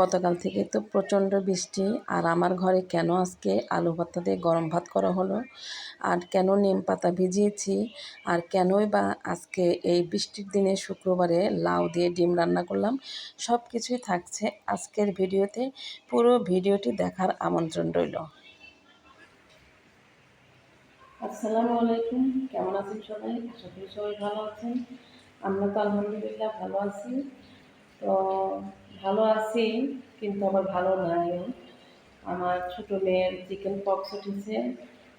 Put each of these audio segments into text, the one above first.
গতকাল থেকে তো প্রচণ্ড বৃষ্টি। আর আমার ঘরে কেন আজকে আলু ভর্তা দিয়ে গরম ভাত করা হলো? আর কেন নিম পাতা ভিজিয়েছি? আর কেনই বা আজকে এই বৃষ্টির দিনে শুক্রবারে লাউ দিয়ে ডিম রান্না করলাম? সব কিছুই থাকছে আজকের ভিডিওতে। পুরো ভিডিওটি দেখার আমন্ত্রণ রইল। আসসালামু আলাইকুম। কেমন আছেন সবাই? আশা করি সবাই ভালো আছেন। আমরা তো আলহামদুলিল্লাহ ভালো আছি। তো ভালো আছি, কিন্তু আবার ভালো নাই আমার ছোটো মেয়ের চিকেন পক্স উঠেছে,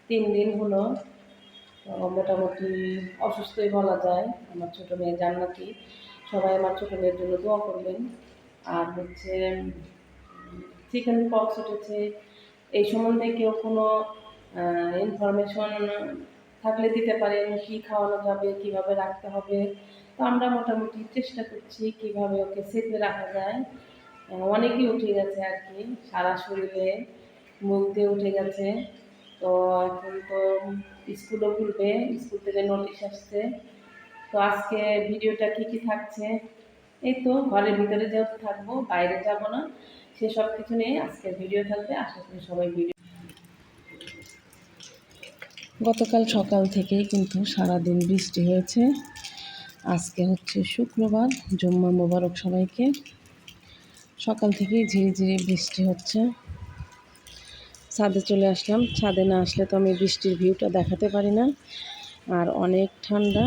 তিন দিন হলো। মোটামুটি অসুস্থই বলা যায়, আমার ছোটো মেয়ে জান্নাতি। সবাই আমার ছোটো মেয়ের জন্য দোয়া করবেন। আর হচ্ছে, চিকেন পক্স উঠেছে। এই সম্বন্ধে কেউ কোনো ইনফরমেশন থাকলে দিতে পারেন, কী খাওয়ানো যাবে, কীভাবে রাখতে হবে। তো আমরা মোটামুটি চেষ্টা করছি কীভাবে ওকে সেফে রাখা যায়। অনেকই উঠে গেছে আর কি, সারা শরীরে মুখ দিয়ে উঠে গেছে। তো এখন তো স্কুলও খুলবে স্কুল থেকে নোটিশ আসছে। তো আজকে ভিডিওটা কী কী থাকছে? এই তো, ঘরের ভিতরে যেহেতু থাকব, বাইরে যাব না, সে সব কিছু নিয়ে আজকের ভিডিও থাকবে। আশা করি সবাই ভিডিও গতকাল সকাল থেকেই কিন্তু সারাদিন বৃষ্টি হয়েছে। আজকে হচ্ছে শুক্রবার জুম্মা মোবারক সবাইকে। সকাল থেকেই ঝিরিঝিরি বৃষ্টি হচ্ছে। ছাদে চলে আসলাম। ছাদে না আসলে তো আমি বৃষ্টির ভিউটা দেখাতে পারি না। আর অনেক ঠান্ডা।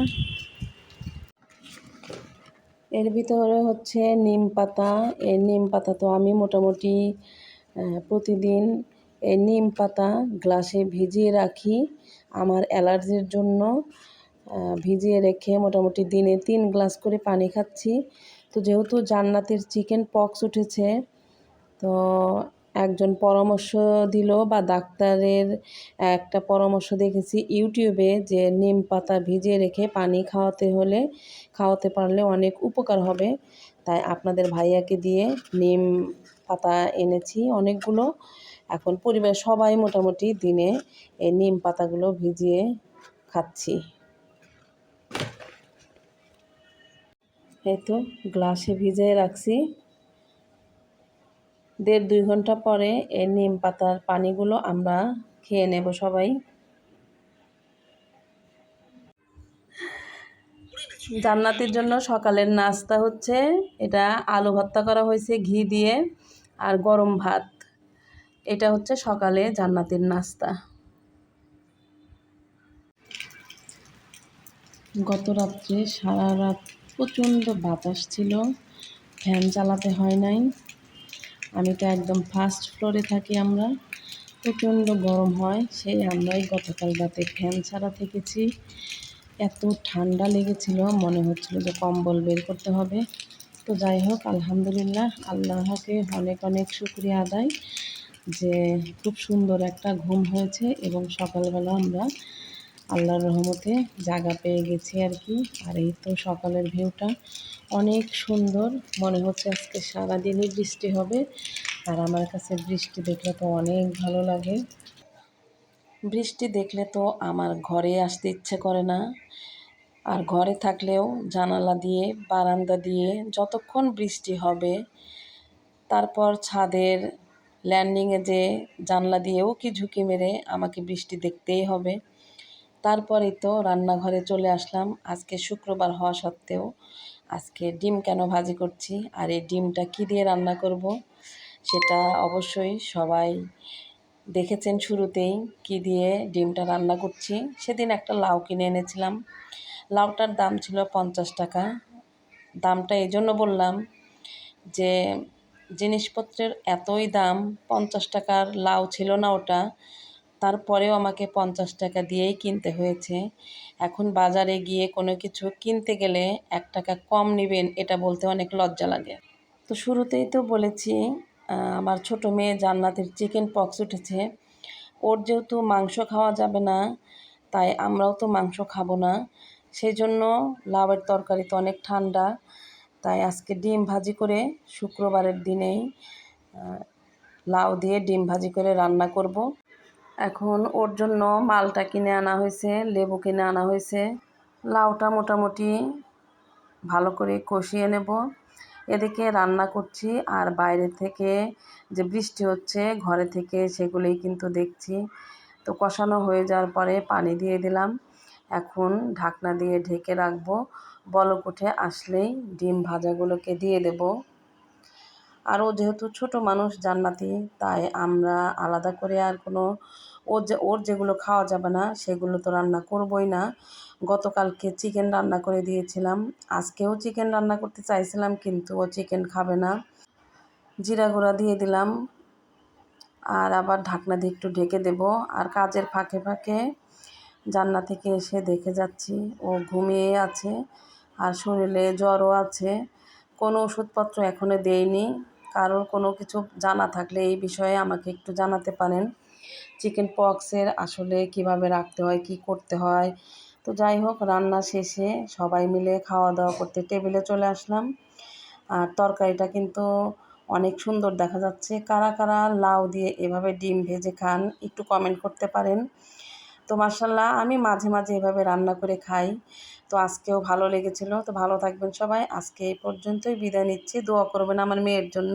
এর ভিতরে হচ্ছে নিম পাতা। এই নিম পাতা তো আমি মোটামুটি প্রতিদিন এই নিম পাতা গ্লাসে ভিজিয়ে রাখি আমার অ্যালার্জির জন্য। ভিজিয়ে রেখে মোটামুটি দিনে তিন গ্লাস করে পানি খাচ্ছি। তো যেহেতু জান্নাতের চিকেন পক্স উঠেছে, তো একজন পরামর্শ দিল বা ডাক্তারের একটা পরামর্শ দেখেছি ইউটিউবে যে নিম পাতা ভিজিয়ে রেখে পানি খাওয়াতে হলে, খাওয়াতে পারলে অনেক উপকার হবে। তাই আপনাদের ভাইয়াকে দিয়ে নিম পাতা এনেছি অনেকগুলো। এখন পরিবারের সবাই মোটামুটি দিনে এই নিম পাতাগুলো ভিজিয়ে খাচ্ছি। এই তো গ্লাসে ভিজিয়ে রাখছি। দেড় দুই ঘণ্টা পরে এই নিম পাতার পানিগুলো আমরা খেয়ে নেব সবাই। জান্নাতির জন্য সকালের নাস্তা হচ্ছে, এটা আলু ভর্তা করা হয়েছে ঘি দিয়ে আর গরম ভাত। এটা হচ্ছে সকালে জান্নাতির নাস্তা। গত রাত্রে সারা রাত প্রচণ্ড বাতাস ছিল। ফ্যান চালাতে হয় নাই। আমি তো একদম ফার্স্ট ফ্লোরে থাকি আমরা। প্রচণ্ড গরম হয়, সেই আমরাই গতকাল রাতে ফ্যান ছাড়া থেকেছি। এত ঠান্ডা লেগেছিল, মনে হচ্ছিল যে কম্বল বের করতে হবে। তো যাই হোক, আলহামদুলিল্লাহ, আল্লাহকে অনেক অনেক শুক্রিয়া আদায় যে খুব সুন্দর একটা ঘুম হয়েছে এবং সকালবেলা আমরা আল্লাহর রহমতে জায়গা পেয়ে গেছি আর কি। আর এই তো সকালের ভিউটা অনেক সুন্দর। মনে হচ্ছে আজকে সারাদিনই বৃষ্টি হবে। আর আমার কাছে বৃষ্টি দেখলে তো অনেক ভালো লাগে। বৃষ্টি দেখলে তো আমার ঘরে আসতে ইচ্ছে করে না। আর ঘরে থাকলেও জানালা দিয়ে, বারান্দা দিয়ে যতক্ষণ বৃষ্টি হবে, তারপর ছাদের ল্যান্ডিংয়ে যে জানলা দিয়েও কি ঝুঁকি মেরে আমাকে বৃষ্টি দেখতেই হবে। তারপরেই তো রান্নাঘরে চলে আসলাম। আজকে শুক্রবার হওয়া সত্ত্বেও আজকে ডিম কেন ভাজি করছি আর এই ডিমটা কী দিয়ে রান্না করব সেটা অবশ্যই সবাই দেখেছেন শুরুতেই কি দিয়ে ডিমটা রান্না করছি। সেদিন একটা লাউ কিনে এনেছিলাম। লাউটার দাম ছিল পঞ্চাশ টাকা। দামটা এই জন্য বললাম যে জিনিসপত্রের এতই দাম, পঞ্চাশ টাকার লাউ ছিল না ওটা। তারপরেও আমাকে পঞ্চাশ টাকা দিয়েই কিনতে হয়েছে। এখন বাজারে গিয়ে কোনো কিছু কিনতে গেলে এক টাকা কম নেবেন, এটা বলতে অনেক লজ্জা লাগে। তো শুরুতেই তো বলেছি আমার ছোট মেয়ে জান্নাতের চিকেন পক্স উঠেছে। ওর যেহেতু মাংস খাওয়া যাবে না, তাই আমরাও তো মাংস খাব না। সেই জন্য লাউয়ের তরকারি তো অনেক ঠান্ডা, তাই আজকে ডিম ভাজি করে শুক্রবারের দিনেই লাউ দিয়ে ডিম ভাজি করে রান্না করব। এখন ওর জন্য মালটা কিনে আনা হয়েছে, লেবু কিনে আনা হয়েছে। লাউটা মোটামুটি ভালো করে কষিয়ে নেব। এদিকে রান্না করছি আর বাইরে থেকে যে বৃষ্টি হচ্ছে, ঘরে থেকে সেগুলোই কিন্তু দেখছি। তো কষানো হয়ে যাওয়ার পরে পানি দিয়ে দিলাম। এখন ঢাকনা দিয়ে ঢেকে রাখব। বলক উঠে আসলেই ডিম ভাজাগুলোকে দিয়ে দেব। আর ও যেহেতু ছোট মানুষ জান্নাতি, তাই আমরা আলাদা করে আর কোনো ও যে, ওর যেগুলো খাওয়া যাবে না, সেগুলো তো রান্না করবই না। গতকালকে চিকেন রান্না করে দিয়েছিলাম। আজকেও চিকেন রান্না করতে চাইছিলাম, কিন্তু ও চিকেন খাবে না। জিরা গুঁড়া দিয়ে দিলাম। আর আবার ঢাকনা দিয়ে একটু ঢেকে দেব। আর কাজের ফাঁকে ফাঁকে জান্না থেকে এসে দেখে যাচ্ছি, ও ঘুমিয়ে আছে আর শরীরে জ্বরও আছে। কোনো ওষুধপত্র এখনও দেয়নি। কারোর কোনো কিছু জানা থাকলে এই বিষয়ে আমাকে একটু জানাতে পারেন। চিকেন পক্সের আসলে কীভাবে রাখতে হয়, কি করতে হয়। তো যাই হোক, রান্না শেষে সবাই মিলে খাওয়া দাওয়া করতে টেবিলে চলে আসলাম। আর তরকারিটা কিন্তু অনেক সুন্দর দেখা যাচ্ছে। কারা কারা লাউ দিয়ে এভাবে ডিম ভেজে খান একটু কমেন্ট করতে পারেন। তো মার্শাল্লাহ আমি মাঝে মাঝে এভাবে রান্না করে খাই। তো আজকেও ভালো লেগেছিল। তো ভালো থাকবেন সবাই। আজকে এই পর্যন্তই বিদায় নিচ্ছি। দোয়া করবেন আমার মেয়ের জন্য।